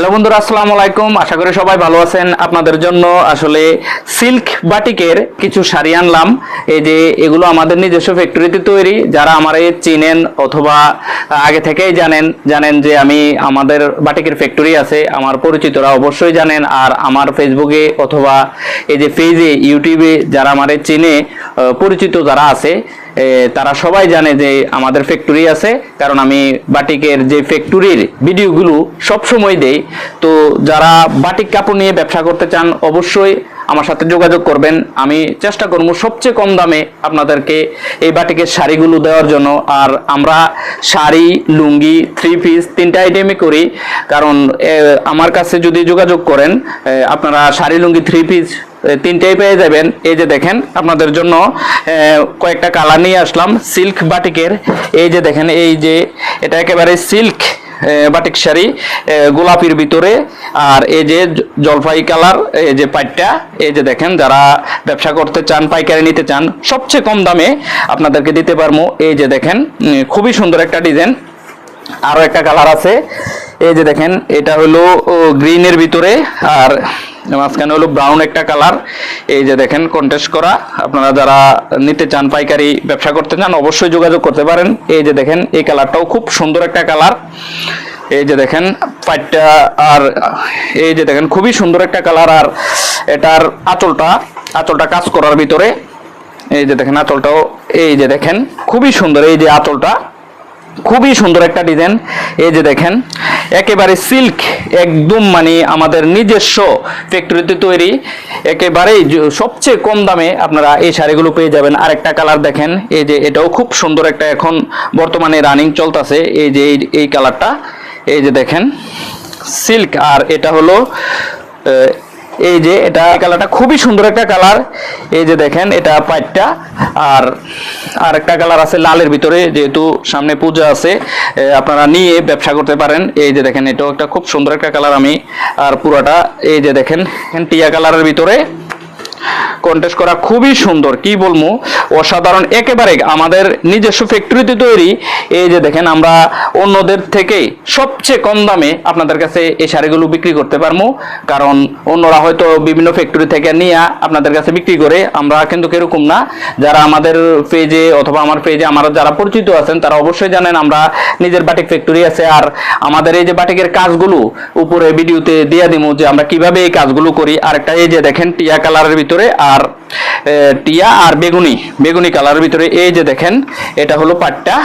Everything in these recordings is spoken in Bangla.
হ্যালো বন্ধুরা, আসসালামু আলাইকুম। আশা করি সবাই ভালো আছেন। আপনাদের জন্য আসলে সিল্ক বাটিকের কিছু শাড়ি আনলাম। এই যে এগুলো আমাদের নিজস্ব ফ্যাক্টরিতে তৈরি। যারা আমার চিনেন অথবা আগে থেকেই জানেন জানেন যে আমি আমাদের বাটিকের ফ্যাক্টরি আছে। আমার পরিচিতরা অবশ্যই জানেন। আর আমার ফেসবুকে অথবা এই যে পেজে ইউটিউবে যারা আমার চিনে পরিচিত যারা আছে তারা সবাই জানে যে আমাদের ফ্যাক্টরি আছে, কারণ আমি বাটিকের যে ফ্যাক্টরির ভিডিওগুলো সব সময় দেই। তো যারা বাটিক কাপড় নিয়ে ব্যবসা করতে চান, অবশ্যই আমার সাথে যোগাযোগ করবেন। আমি চেষ্টা করব সবচেয়ে কম দামে আপনাদেরকে এই বাটিকের শাড়িগুলো দেওয়ার জন্য। আর আমরা শাড়ি, লুঙ্গি থ্রি পিস তিনটা আইটেমই করি। কারণ আমার কাছে যদি যোগাযোগ করেন আপনারা শাড়ি, লুঙ্গি থ্রি পিস তিনটাই পেয়ে যাবেন। এই যে দেখেন, আপনাদের জন্য কয়েকটা কালার নিয়ে আসলাম। সিল্ক বাটিকের, এই যে দেখেন, এই যে এটা একেবারে সিল্ক বাটিক শাড়ি গোলাপির ভিতরে। আর এই যে জলপাই কালার এই যে পাটটা, এই যে দেখেন, যারা ব্যবসা করতে চান, পাইকারি নিতে চান, সবচেয়ে কম দামে আপনাদেরকে দিতে পারব। এই যে দেখেন খুবই সুন্দর একটা ডিজাইন। আরও একটা কালার আছে। এই যে দেখেন, এটা হলো গ্রিনের ভিতরে। আর মাঝখানে হলো ব্রাউন একটা কালার এই যে দেখেন কন্টেস্ট করা। আপনারা যারা নিতে চান পাইকারি ব্যবসা করতে চান, অবশ্যই যোগাযোগ করতে পারেন। এই যে দেখেন, এই কালারটাও খুব সুন্দর একটা কালার এই যে দেখেন পাইটটা আর, এই যে দেখেন, খুবই সুন্দর একটা কালার আর এটার আঁচলটা আঁচলটা কাজ করার ভিতরে। এই যে দেখেন, আঁচলটাও, এই যে দেখেন, খুবই সুন্দর এই যে আঁচলটা। খুবই সুন্দর একটা ডিজাইন। এই যে দেখেন, একেবারে সিল্ক, একদম মানে আমাদের নিজস্ব ফ্যাক্টরিতে তৈরি। একেবারেই সবচেয়ে কম দামে আপনারা এই শাড়িগুলো পেয়ে যাবেন। আরেকটা কালার দেখেন, এই যে এটাও খুব সুন্দর একটা এখন বর্তমানে রানিং চলতেছে। এই যে এই- কালারটা, এই যে দেখেন, সিল্ক। আর এটা হলো এই যে এটা কালারটা খুবই সুন্দর একটা কালার। এই যে দেখেন, এটা পাইটটা আর আর একটা কালার আছে লালের ভিতরে, যেহেতু সামনে পূজা আছে আপনারা নিয়ে ব্যবসা করতে পারেন। এই যে দেখেন, এটাও একটা খুব সুন্দর একটা কালার আমি, আর পুরোটা, এই যে দেখেন, টিয়া কালারের ভিতরে। কন্টেস্ট করা খুবই সুন্দর, কি বলব? অসাধারণ, একেবারে আমাদের নিজস্ব ফ্যাক্টরিতে তৈরি। এই যে দেখেন, আমরা অন্যদের থেকে সবচেয়ে কম দামে আপনাদের কাছে এই শাড়িগুলো বিক্রি করতে পারব। কারণ অন্যরা হয়তো বিভিন্ন ফ্যাক্টরি থেকে নিয়ে আপনাদের কাছে বিক্রি করে, আমরা কিন্তু এরকম না। যারা আমাদের পেজে অথবা আমার পেজে আমার যারা পরিচিত আছেন, তারা অবশ্যই জানেন আমরা নিজের বাটিক ফ্যাক্টরি আছে। আর আমাদের এই যে বাটিকের কাজগুলো উপরে ভিডিওতে দিয়ে দিব যে আমরা কীভাবে এই কাজগুলো করি। আর একটা এই যে দেখেন, টিয়া কালারের ভিতরে আর টিয়া আর বেগুনি বেগুনি কালারের ভিতরে। এই যে দেখেন, এটা হলো পাটটা।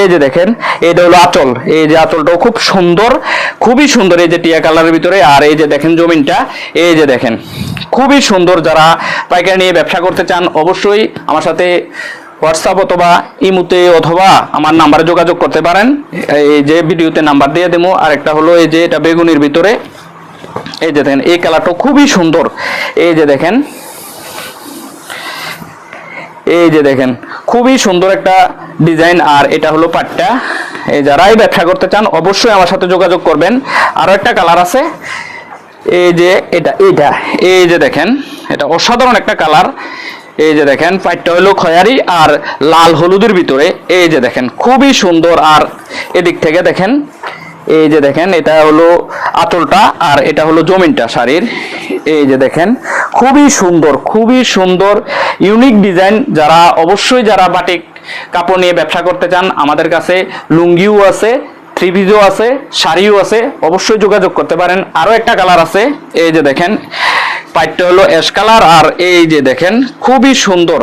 এই যে দেখেন এটা হলো আঁচল। এই যে আঁচলটাও খুব সুন্দর, খুবই সুন্দর এই যে টিয়া কালারের ভিতরে। আর এই যে দেখেন জমিনটা, এই যে দেখেন, খুবই সুন্দর। যারা পাইকারি নিয়ে ব্যবসা করতে চান, অবশ্যই আমার সাথে হোয়াটসঅ্যাপ অথবা ইমুতে অথবা আমার নাম্বারে যোগাযোগ করতে পারেন। এই যে ভিডিওতে নাম্বার দিয়ে দেবো। আর একটা হলো এই যে এটা বেগুনির ভিতরে। এই যে দেখেন, এই কালারটা খুবই সুন্দর। এই যে দেখেন, এই যে দেখেন, খুবই সুন্দর একটা ডিজাইন। আর এটা হলো পাটটা। এই যারাই ব্যবসা করতে চান, অবশ্যই আমার সাথে যোগাযোগ করবেন। আরও একটা কালার আছে। এই যে এটা, এইটা, এই যে দেখেন, এটা অসাধারণ একটা কালার। এই যে দেখেন, পাটটা হলো খয়ারি আর লাল হলুদের ভিতরে। এই যে দেখেন, খুবই সুন্দর। আর এদিক থেকে দেখেন, এই যে দেখেন, এটা হলো আঁচলটা আর এটা হলো জমিনটা, শাড়ির। এই যে দেখেন, খুবই সুন্দর খুবই সুন্দর ইউনিক ডিজাইন যারা অবশ্যই যারা বাটিক কাপড় নিয়ে ব্যবসা করতে চান, আমাদের কাছে লুঙ্গিও আছে থ্রি পিসও আছে, শাড়িও আছে, অবশ্যই যোগাযোগ করতে পারেন। আরও একটা কালার আছে, এই যে দেখেন পাইটটা হলো অ্যাশ কালার আর এই যে দেখেন, খুবই সুন্দর।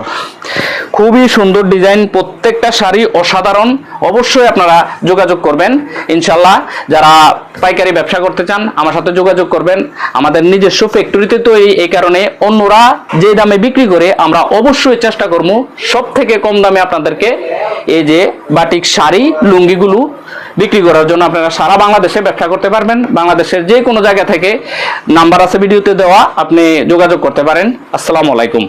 খুবই সুন্দর ডিজাইন, প্রত্যেকটা শাড়ি অসাধারণ। অবশ্যই আপনারা যোগাযোগ করবেন। ইনশাল্লাহ যারা পাইকারি ব্যবসা করতে চান, আমার সাথে যোগাযোগ করবেন। আমাদের নিজস্ব ফ্যাক্টরিতে তো এই এই কারণে অন্যরা যে দামে বিক্রি করে আমরা অবশ্যই চেষ্টা করব সব থেকে কম দামে আপনাদেরকে এই যে বাটিক শাড়ি, লুঙ্গিগুলো বিক্রি করার জন্য আপনারা সারা বাংলাদেশে ব্যবসা করতে পারবেন। বাংলাদেশের যে কোনো জায়গা থেকে নাম্বার আছে ভিডিওতে দেওয়া, আপনি যোগাযোগ করতে পারেন। আসসালামু আলাইকুম।